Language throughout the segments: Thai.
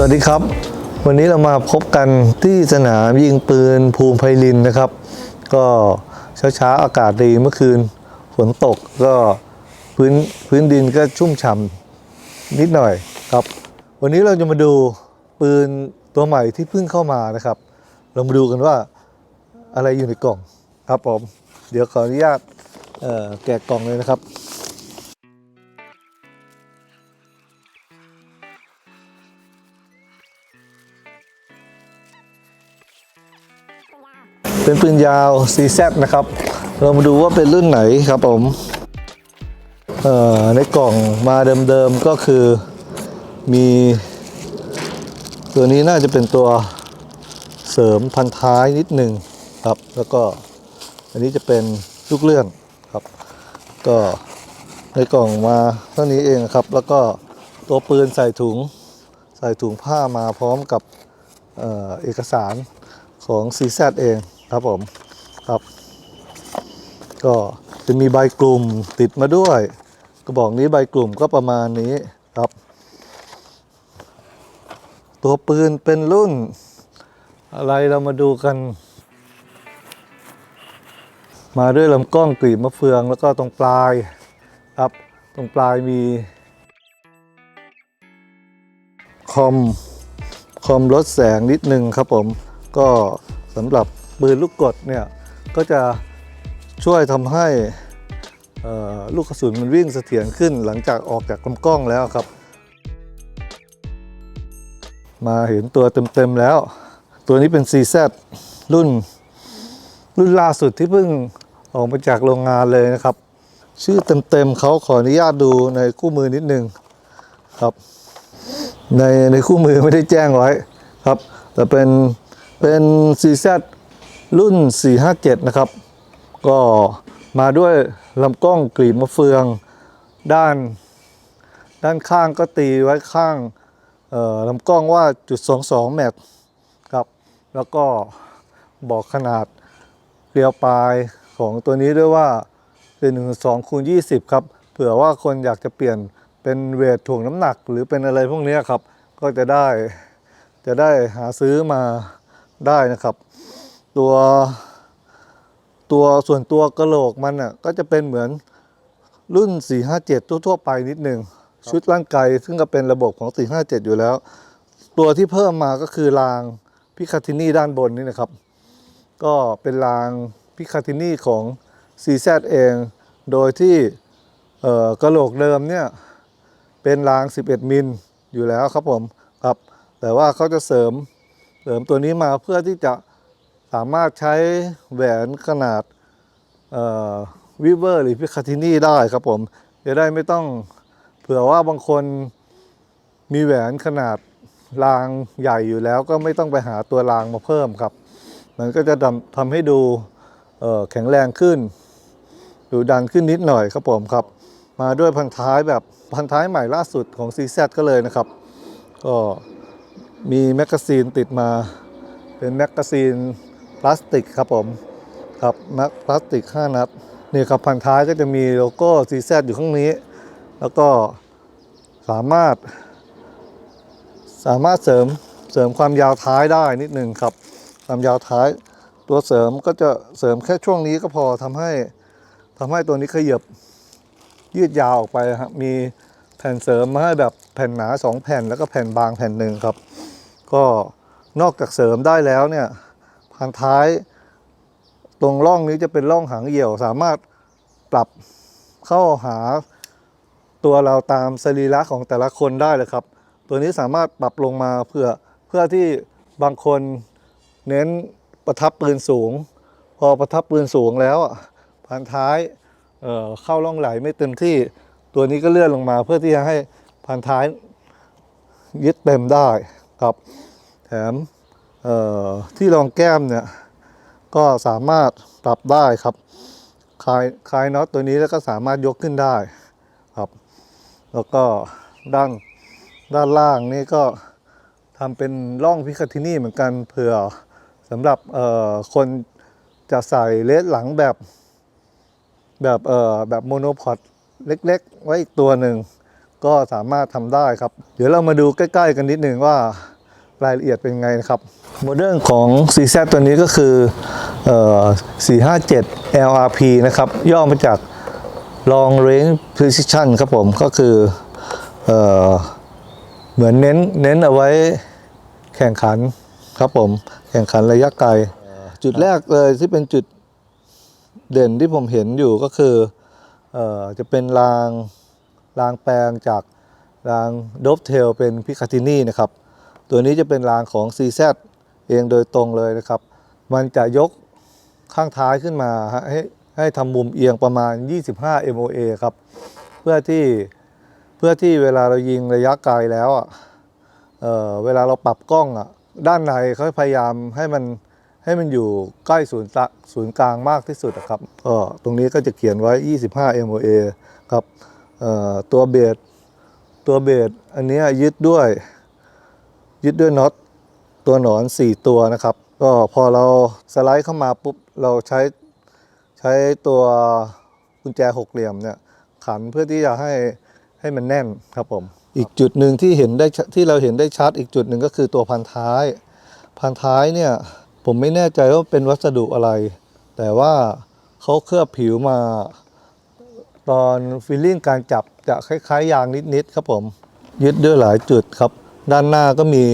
สวัสดีครับ วันนี้เรามาพบกันที่สนามยิงปืนภูมิไพลินนะครับ ก็เช้าๆอากาศดีเมื่อคืนฝนตกก็พื้นพื้นดินก็ชุ่มฉ่ำนิดหน่อยครับ วันนี้เราจะมาดูปืนตัวใหม่ที่เพิ่งเข้ามานะครับ เรามาดูกันว่าอะไรอยู่ในกล่องครับผม เดี๋ยวขออนุญาตแกะกล่องเลยนะครับ เป็นปืนยาว CZ นะครับ เรามาดูว่าเป็นรุ่นไหนครับผม เอ่อ ในกล่องมาเดิมๆก็คือมี ตัวนี้น่าจะเป็นตัวเสริมพันท้ายนิดหนึ่งครับ แล้วก็อันนี้จะเป็นลูกเลื่อนครับ ก็ในกล่องมาเท่านี้เองครับ แล้วก็ตัวปืนใส่ถุงใส่ถุงผ้ามาพร้อมกับเออเอกสารของ CZ เอง ครับผมครับ ก็จะมีใบกลุ่มติดมาด้วย กระบอกนี้ใบกลุ่มก็ประมาณนี้ครับ ตัวปืนเป็นรุ่น อะไรเรามาดูกัน มาด้วยลำกล้องกลีบมะเฟืองแล้วก็ตรงปลายครับ ตรงปลายมีคอมคอมลดแสงนิดนึงครับผมก็สำหรับ ปืนลูกกดเนี่ยก็จะช่วยทำให้ลูกกระสุนมันวิ่งเสถียรขึ้นหลังจากออกจากลำกล้องแล้วครับ มาเห็นตัวเต็มๆแล้ว ตัวนี้เป็น CZ รุ่น รุ่นล่าสุดที่เพิ่งออกมาจากโรงงานเลยนะครับ ชื่อเต็มๆเขาขออนุญาตดูในคู่มือนิดนึงครับ ในในคู่มือไม่ได้แจ้งไว้ครับ แต่เป็นเป็น CZ รุ่น 457 นะครับ ก็มาด้วยลำกล้องกลีบมะเฟือง ด้าน ด้านข้างก็ตีไว้ข้างเออลำกล้องว่าจุด 22 แม็กครับ แล้วก็บอกขนาดเกลียวปลายของตัวนี้ด้วยว่าเป็น1 2คูณ20 ครับ เผื่อว่าคนอยากจะเปลี่ยนเป็นเวทถ่วงน้ำหนักหรือเป็นอะไรพวกนี้ครับ ก็จะได้จะได้หาซื้อมาได้นะครับ ตัวตัวส่วนตัวกระโหลกมันอะก็จะเป็นเหมือนรุ่น 457 ทั่ว ๆ ไปนิดหนึ่งชุดร่างกายซึ่งก็เป็นระบบของ 457 อยู่แล้ว ตัวที่เพิ่มมาก็คือรางพิคาทินี่ด้านบนนี่นะครับ ก็เป็นรางพิคาทินี่ของ CZ เอง โดยที่เอ่อกระโหลกเดิมเนี่ย เป็นราง 11 มิลอยู่แล้วครับผมครับแต่ว่าเขาจะเสริมเสริมตัวนี้มาเพื่อที่จะ สามารถใช้แหวนขนาดวิเวอร์หรือพิคาทินี่ได้ครับผม จะได้ไม่ต้องเผื่อว่าบางคนมีแหวนขนาดรางใหญ่อยู่แล้วก็ไม่ต้องไปหาตัวรางมาเพิ่มครับ มันก็จะทำทำให้ดูแข็งแรงขึ้น ดูดันขึ้นนิดหน่อยครับผมครับ มาด้วยพันท้ายแบบพันท้ายใหม่ล่าสุดของ CZ ก็เลยนะครับ ก็มีแมกกาซีนติดมาเป็นแมกกาซีน พลาสติกครับผมครับแมกพลาสติก 5 นัดนี่ครับพันท้ายก็จะมีโลโก้ CZ อยู่ข้างนี้ แล้วก็สามารถ สามารถเสริมเสริมความยาวท้ายได้นิดนึงครับ ความยาวท้าย ตัวเสริมก็จะเสริมแค่ช่วงนี้ก็พอทำให้ทำให้ตัวนี้ขยับยืดยาวออกไปครับมีแผ่นเสริมมาให้แบบแผ่นหนา 2 แผ่นแล้วก็แผ่นบางแผ่นหนึ่งครับ ก็นอกจากเสริมได้แล้วเนี่ย พันท้าย ตรงร่องนี้จะเป็นร่องหางเหี่ยว สามารถปรับเข้าหาตัวเราตามสรีระของแต่ละคนได้เลยครับ ตัวนี้สามารถปรับลงมาเพื่อเพื่อที่บางคนเน้นประทับปืนสูง พอประทับปืนสูงแล้วอะพันท้ายเเข้าร่องไหลไม่เต็มที่ตัวนี้ก็เลื่อนลงมา เพื่อที่จะให้พันท้ายยึดเต็มได้ครับ แถม ที่รองแก้มเนี่ยก็สามารถปรับได้ครับคลายคลายน็อตตัวนี้แล้วก็สามารถยกขึ้นได้ครับ แล้วก็ด้านด้านล่างนี่ก็ทำเป็นร่องพิคาทินี่เหมือนกันเผื่อสำหรับคนจะใส่เลสหลังแบบแบบเอ่อแบบโมโนพอดเล็ก ๆ ไว้อีกตัวหนึ่ง ก็สามารถทำได้ครับ เดี๋ยวเรามาดูใกล้ ๆ กันนิดหนึ่งว่า รายละเอียดเป็นไงนะครับโมเดลของ CZ ตัวนี้ก็คือเอ่อ457 LRP นะครับ ย่อมาจาก Long Range Precision ครับผม ก็คือเออเหมือนเน้นเน้นเอาไว้แข่งขันครับผม แข่งขันระยะไกล จุดแรกเลยที่เป็นจุดเด่นที่ผมเห็นอยู่ก็คือออจะเป็นรางรางแปลงจากรางโดบเทลเป็นพิคาตินีนะครับ ตัวนี้จะเป็นรางของ CZ เองโดยตรงเลยนะครับ มันจะยกข้างท้ายขึ้นมาให้ให้ทำมุมเอียงประมาณ 25 MOA ครับ เพื่อที่เพื่อที่เวลาเรายิงระยะไกลแล้วอะเออเวลาเราปรับกล้องอะด้านในเขาพยายามให้มันให้มันอยู่ใกล้ศูนย์กลางศูนย์กลางมากที่สุดครับก็ตรงนี้ก็จะเขียนไว้ 25 MOA ครับตัวเบสตัวเบสอันนี้ยึดด้วย ยึดด้วยน็อตตัวหนอน 4 ตัวนะครับ ก็พอเราสไลด์เข้ามาปุ๊บเราใช้ใช้ตัวกุญแจหกเหลี่ยมเนี่ยขันเพื่อที่จะให้ให้มันแน่นครับผม อีกจุดหนึ่งที่เห็นได้ที่เราเห็นได้ชัดอีกจุดหนึ่งก็คือตัวพันท้าย พันท้ายเนี่ยผมไม่แน่ใจว่าเป็นวัสดุอะไร แต่ว่าเขาเคลือบผิวมา ตอนฟีลลิ่งการจับจะคล้ายๆยางนิดๆครับผม ยึดด้วยหลายจุดครับ ด้านหน้าก็มี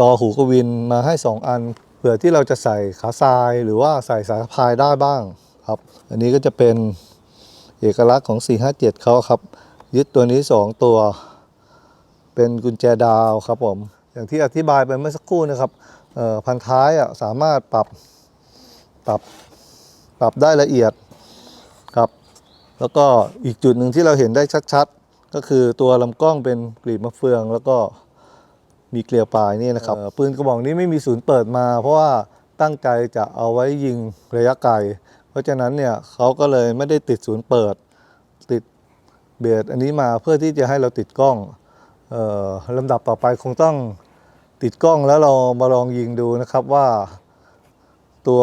ต่อหูกวินมาให้ 2 อัน เผื่อที่เราจะใส่ขาทรายหรือว่าใส่สายพายได้บ้างครับ อันนี้ก็จะเป็นเอกลักษณ์ของ 457เขาครับ ยึดตัวนี้ 2 ตัว เป็นกุญแจดาวครับผม อย่างที่อธิบายไปเมื่อสักครู่นะครับพันท้ายอะสามารถปรับปรับปรับได้ละเอียดครับ แล้วก็อีกจุดหนึ่งที่เราเห็นได้ชัด ๆ ก็คือตัวลำกล้องเป็นกลีบมะเฟืองแล้วก็ มีเกลียวปลายนี่นะครับปืนกระบอกนี้ไม่มีศูนย์เปิดมา เพราะว่าตั้งใจจะเอาไว้ยิงระยะไกล เพราะฉะนั้นเนี่ยเขาก็เลยไม่ได้ติดศูนย์เปิด ติดเบสอันนี้มาเพื่อที่จะให้เราติดกล้องออลำดับต่อไปคงต้องติดกล้องแล้วเรามาลองยิงดูนะครับว่า ตัว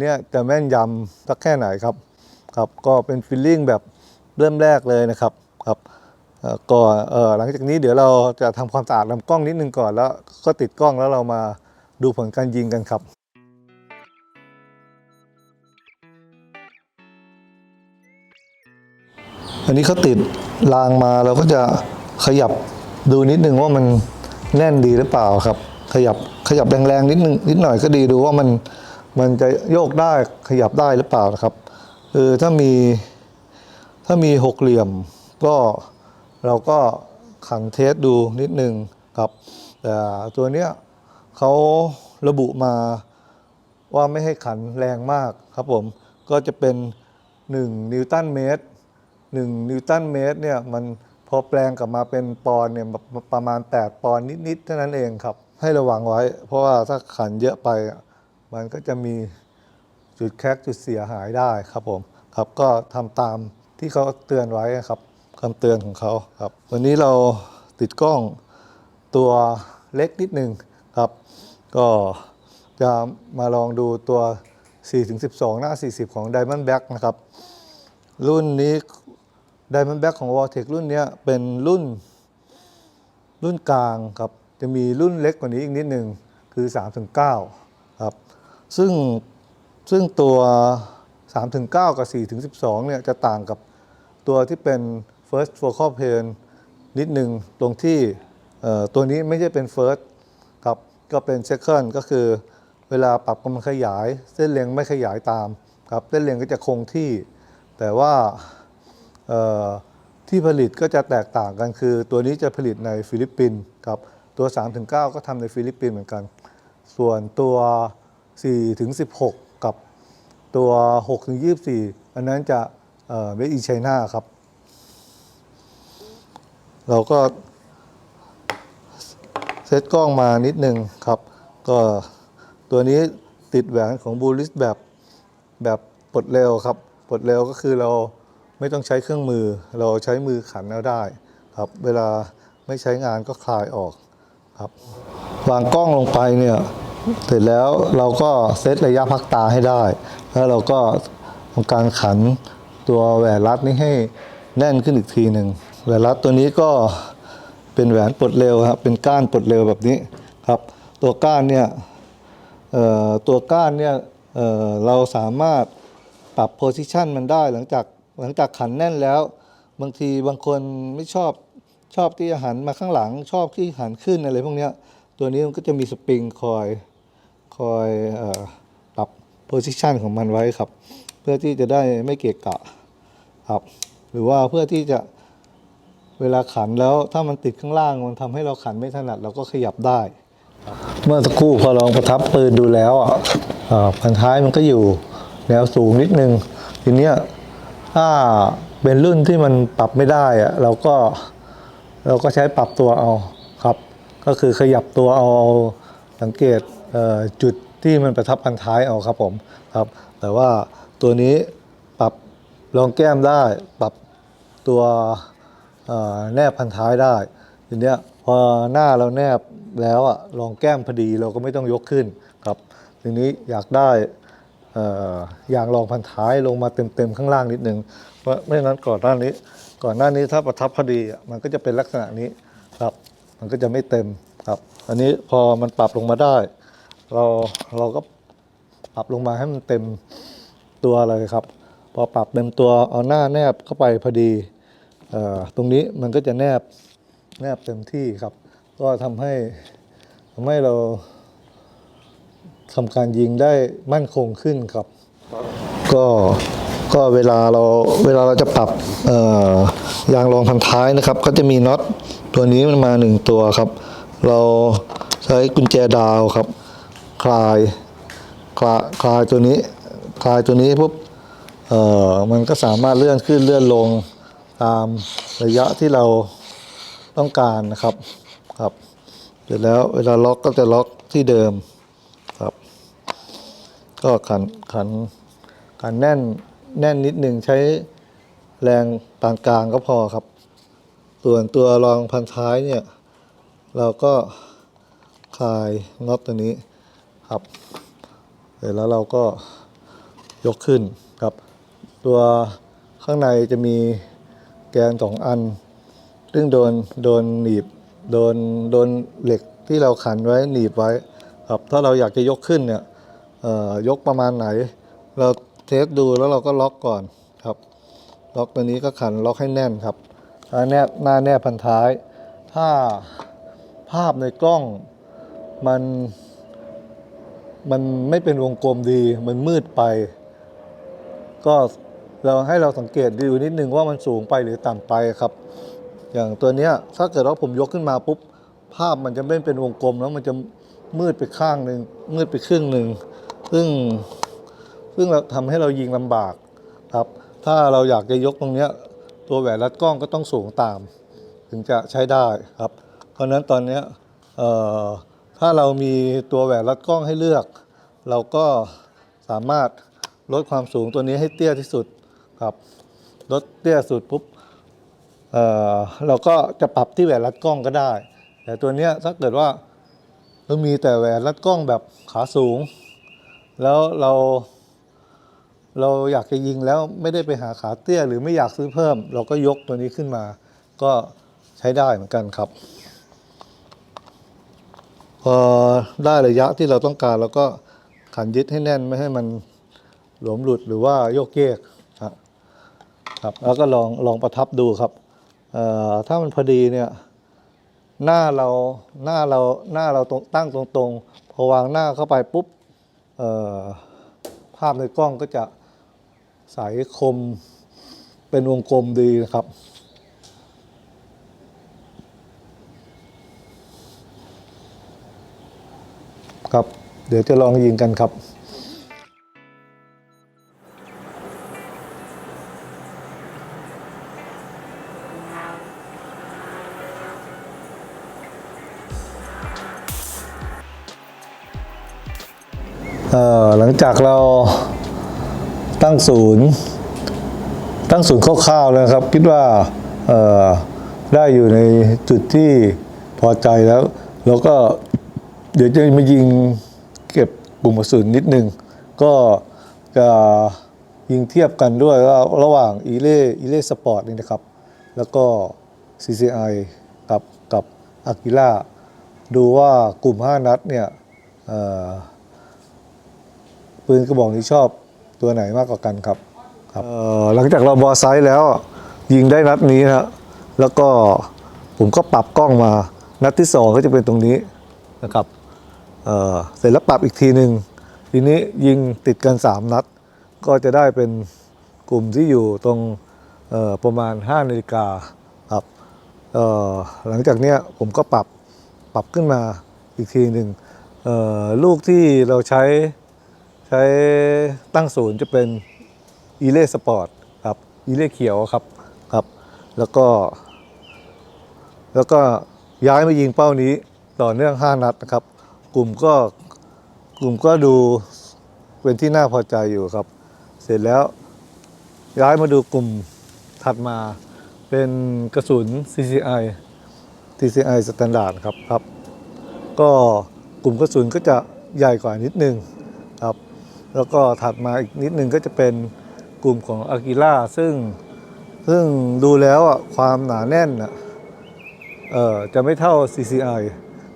เนี้ยจะแม่นยำสักแค่ไหนครับครับ ก็เป็นฟิลลิ่งแบบเริ่มแรกเลยนะครับครับ ก่อนหลังจากนี้เดี๋ยวเราจะทำความสะอาดลำกล้องนิดนึงก่อนแล้วก็ติดกล้องแล้วเรามาดูผลการยิงกันครับอันนี้เขาติดรางมาเราก็จะขยับดูนิดนึงว่ามันแน่นดีหรือเปล่าครับ ขยับขยับแรงๆนิดนึงนิดหน่อยก็ดีดูว่ามันมันจะโยกได้ขยับได้หรือเปล่านะครับเออถ้ามีถ้ามีหกเหลี่ยมก็ เราก็ขันเทสดูนิดนึงครับแต่ตัวเนี้ยเขาระบุมาว่าไม่ให้ขันแรงมากครับผม ก็จะเป็น 1 นิวตันเมตร 1 นิวตันเมตรเนี่ยมันพอแปลงกลับมาเป็นปอนเนี่ยประมาณ 8 ปอนนิดๆเท่านั้นเองครับ ให้ระวังไว้ เพราะว่าถ้าขันเยอะไป มันก็จะมีจุดแคกจุดเสียหายได้ครับผมครับก็ทำตามที่เขาเตือนไว้ครับ คำเตือนของเขาครับ วันนี้เราติดกล้องตัวเล็กนิดหนึ่งครับ ก็จะมาลองดูตัว 4-12 หน้า 40 ของ Diamond Back นะครับ รุ่นนี้ Diamond Back ของ Vortex รุ่นนี้เป็นรุ่นรุ่นกลางครับ จะมีรุ่นเล็กกว่านี้อีกนิดหนึ่งคือ 3-9 ครับ ซึ่งซึ่งตัว 3-9 กับ 4-12 เนี่ยจะต่างกับตัวที่เป็น First Focal Plane นิดหนึ่งตรงที่ตัวนี้ไม่ใช่เป็น First ครับก็เป็น Second ก็คือเวลาปรับกำลังขยาย เส้นเลียงไม่ขยายตามครับเส้นเลียงก็จะคงที่ แต่ว่าที่ผลิตก็จะแตกต่างกันคือ ตัวนี้จะผลิตในฟิลิปปินส์ครับตัว 3-9 ก็ทำในฟิลิปปินส์เหมือนกัน ส่วนตัว 4-16 กับตัว 6-24 อันนั้นจะเอ่อ made in China ครับ เราก็เซตกล้องมานิดนึงครับ ก็ตัวนี้ติดแหวนของบูลิสแบบแบบปลดเร็วครับปลดเร็วก็คือเราไม่ต้องใช้เครื่องมือ เราใช้มือขันเอาได้ครับ เวลาไม่ใช้งานก็คลายออกครับวางกล้องลงไปเนี่ยเสร็จแล้วเราก็เซตระยะพักตาให้ได้ แล้วเราก็ทำการขันตัวแหวนรัดนี้ให้แน่นขึ้นอีกทีหนึ่ง แหวนรัดตัวนี้ก็เป็นแหวนปลดเร็วครับเป็นก้านปลดเร็วแบบนี้ครับ ตัวก้านเนี่ยตัวก้านเนี่ยเเราสามารถปรับโพซิชันมันได้หลังจากหลังจากขันแน่นแล้ว บางทีบางคนไม่ชอบชอบที่จะหันมาข้างหลังชอบที่หันขึ้นอะไรพวกนี้ตัวนี้มันก็จะมีสปริงคอยคอยปรับโพซิชันของมันไว้ครับ เพื่อที่จะได้ไม่เกะกะครับ หรือว่าเพื่อที่จะ เวลาขันแล้วถ้ามันติดข้างล่างมันทำให้เราขันไม่ถนัดเราก็ขยับได้ เมื่อสักครู่พอลองประทับปืนดูแล้วอะอันท้ายมันก็อยู่แนวสูงนิดนึงทีเนี้ยถ้าเป็นรุ่นที่มันปรับไม่ได้อะเราก็เราก็ใช้ปรับตัวเอาครับ ก็คือขยับตัวเอาสังเกตเจุดที่มันประทับพันท้ายเอาครับผมครับ แต่ว่าตัวนี้ปรับรองแก้มได้ปรับตัว แนบพันท้ายได้ทีเนี้ยพอหน้าเราแนบแล้วอะรองแก้มพอดีเราก็ไม่ต้องยกขึ้นครับทีนี้อยากได้เอ่อยางรองพันท้ายลงมาเต็มๆข้างล่างนิดนึงเพราะไม่นั้นก่อนหน้านี้ ก่อนหน้านี้ถ้าประทับพอดีมันก็จะเป็นลักษณะนี้ครับ มันก็จะไม่เต็มครับ อันนี้พอมันปรับลงมาได้ เราเราก็ปรับลงมาให้มันเต็มตัวเลยครับ พอปรับเต็มตัวเอาหน้าแนบเข้าไปพอดี ตรงนี้มันก็จะแนบแนบเต็มที่ครับ ก็ทำให้ทำให้เราทำการยิงได้มั่นคงขึ้นครับ ก็ก็เวลาเราเวลาเราจะปรับยางรองพันท้ายนะครับ ก็จะมีน็อตตัวนี้มันมาหนึ่งตัวครับ เราใช้กุญแจดาวครับ คลายคลาคลายตัวนี้ คลายตัวนี้ปุ๊บเออมันก็สามารถเลื่อนขึ้นเลื่อนลง ตามระยะที่เราต้องการนะครับครับ เสร็จแล้วเวลาล็อกก็จะล็อกที่เดิมครับ ก็ขันขันขันแน่นแน่นนิดหนึ่งใช้แรงปานกลางก็พอครับ ส่วนตัวรองพันท้ายเนี่ย เราก็คลายน็อตตัวนี้ครับ เสร็จแล้วเราก็ยกขึ้นครับ ตัวข้างในจะมี แกนสองอัน ซึ่งโดนโดนหนีบโดนโดนเหล็กที่เราขันไว้หนีบไว้ครับถ้าเราอยากจะยกขึ้นเนี่ยยกประมาณไหน เราเทสดูแล้วเราก็ล็อกก่อนครับ ล็อกตัวนี้ก็ขันล็อกให้แน่นครับหน้าแนบหน้าแนบพันท้าย ถ้าภาพในกล้องมันมันไม่เป็นวงกลมดีมันมืดไป ก็ เราให้เราสังเกตดูนิดนึงว่ามันสูงไปหรือต่ำไปครับ อย่างตัวเนี้ยถ้าเกิดว่าผมยกขึ้นมาปุ๊บภาพมันจะไม่เป็นวงกลมแล้วมันจะมืดไปข้างหนึ่งมืดไปครึ่งหนึ่งซึ่งซึ่งเราทำให้เรายิงลำบากครับ ถ้าเราอยากจะยกตรงเนี้ยตัวแหวนรัดกล้องก็ต้องสูงตาม ถึงจะใช้ได้ครับ เพราะนั้นตอนเนี้ยถ้าเรามีตัวแหวนรัดกล้องให้เลือก เราก็สามารถลดความสูงตัวนี้ให้เตี้ยที่สุด ครับลดเตี้ยสุดปุ๊บเอ่อเราก็จะปรับที่แหวนรัดกล้องก็ได้ แต่ตัวเนี้ยถ้าเกิดว่าเรามีแต่แหวนรัดกล้องแบบขาสูง แล้วเรา เราอยากจะยิงแล้วไม่ได้ไปหาขาเตี้ย หรือไม่อยากซื้อเพิ่ม เราก็ยกตัวนี้ขึ้นมา ก็ใช้ได้เหมือนกันครับพอได้ระยะที่เราต้องการเราก็ขันยึดให้แน่นไม่ให้มันหลวมหลุดหรือว่าโยกเยก ครับแล้วก็ลองลองประทับดูครับถ้ามันพอดีเนี่ยหน้าเราหน้าเราหน้าเราตรงตั้งตรงๆพอวางหน้าเข้าไปปุ๊บภาพในกล้องก็จะใสคมเป็นวงกลมดีนะครับครับ เดี๋ยวจะลองยิงกันครับ หลังจากเราตั้งศูนย์ ตั้งศูนย์คร่าวๆแล้วครับ คิดว่าได้อยู่ในจุดที่พอใจแล้วแล้วก็เดี๋ยวจะมายิงเก็บกลุ่มกระสุนนิดนึง ก็จะยิงเทียบกันด้วยระหว่างอีเล่อีเล่สปอร์ตนี่นะครับ แล้วก็ CCI กับกับอากิล่าดูว่ากลุ่ม 5 นัดเนี่ยเปืนกระบอกนี้ชอบตัวไหนมากกว่ากันครับครับหลังจากเราบอไซส์แล้วยิงได้นัดนี้นะแล้วก็ผมก็ปรับกล้องมานัดที่สองก็จะเป็นตรงนี้นะครับเออเสร็จแล้วปรับอีกทีหนึ่งทีนี้ยิงติดกัน 3 นัด ก็จะได้เป็นกลุ่มที่อยู่ตรงประมาณ5นาฬิกาครับเออหลังจากนี้ผมก็ปรับปรับขึ้นมาอีกทีหนึ่งเออลูกที่เราใช้ ใช้ตั้งศูนย์จะเป็นอีเล่สปอร์ตครับอีเล่เขียวครับครับ แล้วก็ แล้วก็ย้ายมายิงเป้านี้ต่อเนื่อง 5 นัดนะครับ กลุ่มก็กลุ่มก็ดูเป็นที่น่าพอใจอยู่ครับ เสร็จแล้วย้ายมาดูกลุ่มถัดมาเป็นกระสุน CCI CCI Standard ครับครับ ก็กลุ่มกระสุนก็จะใหญ่กว่านิดนึง แล้วก็ถัดมาอีกนิดนึงก็จะเป็นกลุ่มของ a กิล่าซึ่งซึ่งดูแล้วอะความหนาแน่นอะเอ่อจะไม่เท่า CCI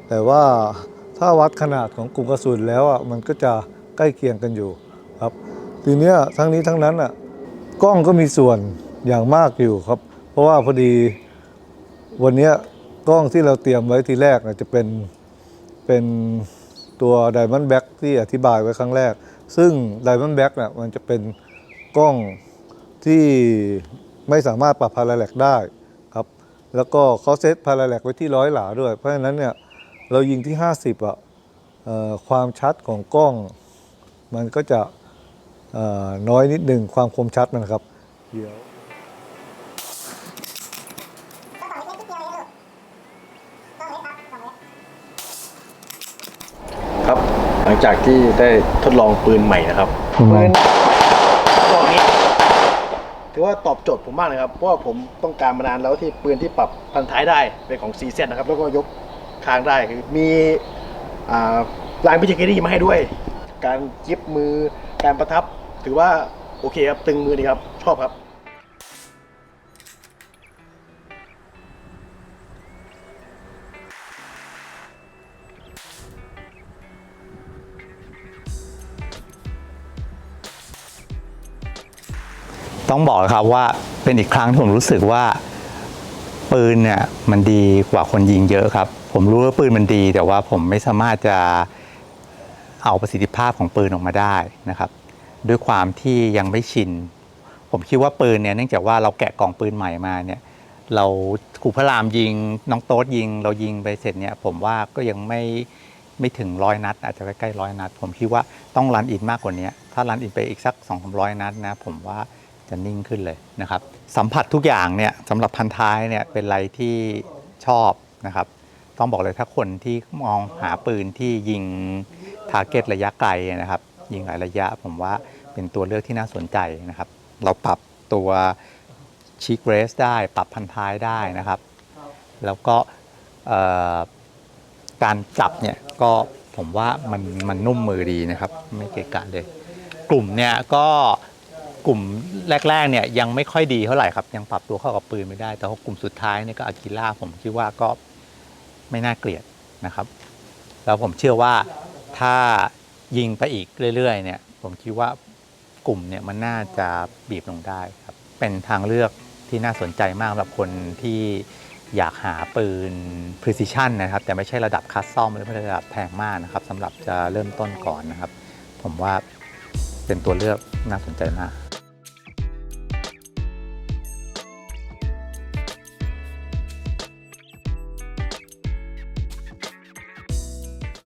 แต่ว่าถ้าวัดขนาดของกลุ่มกระสุนแล้วอะมันก็จะใกล้เคียงกันอยู่ครับทีเนี้ยทั้งนี้ทั้งนั้นอะกล้องก็มีส่วนอย่างมากอยู่ครับ เพราะว่าพอดีวันนี้กล้องที่เราเตรียมไว้ทีแรกนะจะเป็นเป็นตัว Diamond Back ที่อธิบายไว้ครั้งแรก ซึ่ง Diamond Back น่ะมันจะเป็นกล้องที่ไม่สามารถปรับพาราแลกได้ครับ แล้วก็เขาเซตพาราแลกไว้ที่ร้อยหลาด้วย เพราะฉะนั้นเนี่ยเรายิงที่ 50อะเอะความชัดของกล้อง มันก็จะน้อยนิดหนึ่งความคมชัดนะครับเดี๋ยว ครับ ห ลังจากที่ได้ทดลองปืนใหม่นะครับอืมปืนกล่องนี้ถือว่าตอบโจทย์ผมมากเลยครับเพราะว่าผมต้องการมานานแล้วที่ปืนที่ปรับพันท้ายได้เป็นของ CZ นะครับแล้วก็ยกคางได้คือมีอ่าลายพิจิตรมาให้ด้วย การจิบมือการประทับถือว่าโอเคครับตึงมือดีครับชอบครับ ต้องบอกครับว่าเป็นอีกครั้งที่ผมรู้สึกว่า ปืนเนี่ยมันดีกว่าคนยิงเยอะครับ ผมรู้ว่าปืนมันดี แต่ว่าผมไม่สามารถจะเอาประสิทธิภาพของปืนออกมาได้นะครับ ด้วยความที่ยังไม่ชิน ผมคิดว่าปืนเนี่ยเนื่องจากว่าเราแกะกล่องปืนใหม่มาเนี่ยเราครูพระรามยิงน้องโต๊ดยิง เรายิงไปเสร็จเนี่ยผมว่าก็ยังไม่ไม่ถึงร้อยนัด อาจจะใกล้ๆร้อยนัด ผมคิดว่าต้องรันอินมากกว่านี้ถ้ารันอินไปอีกสัก2 3 0 0 นัดนะ ผมว่า จะนิ่งขึ้นเลยนะครับ สัมผัสทุกอย่างเนี่ยสำหรับพันท้ายเนี่ยเป็นอะไรที่ชอบนะครับ ต้องบอกเลยถ้าคนที่มองหาปืนที่ยิงทาร์เก็ตระยะไกลนะครับ ยิงหลายระยะผมว่าเป็นตัวเลือกที่น่าสนใจนะครับ เราปรับตัวชิคเรสได้ ปรับพันท้ายได้นะครับ แล้วก็การจับเนี่ยก็ผมว่ามันมันนุ่มมือดีนะครับ ไม่เกะกะเลย กลุ่มเนี่ยก็ กลุ่มแรกๆเนี่ยยังไม่ค่อยดีเท่าไหร่ครับ ยังปรับตัวเข้ากับปืนไม่ได้ แต่ว่ากลุ่มสุดท้ายเนี่ยก็อากิล่าผมคิดว่าก็ไม่น่าเกลียดนะครับ แล้วผมเชื่อว่าถ้ายิงไปอีกเรื่อยๆเนี่ยผมคิดว่ากลุ่มเนี่ยมันน่าจะบีบลงได้ครับ เป็นทางเลือกที่น่าสนใจมากสำหรับคนที่อยากหาปืน precision นะครับ แต่ไม่ใช่ระดับคัสซอมหรือไม่ระดับแพงมากนะครับสำหรับจะเริ่มต้นก่อนนะครับ ผมว่าเป็นตัวเลือกน่าสนใจมาก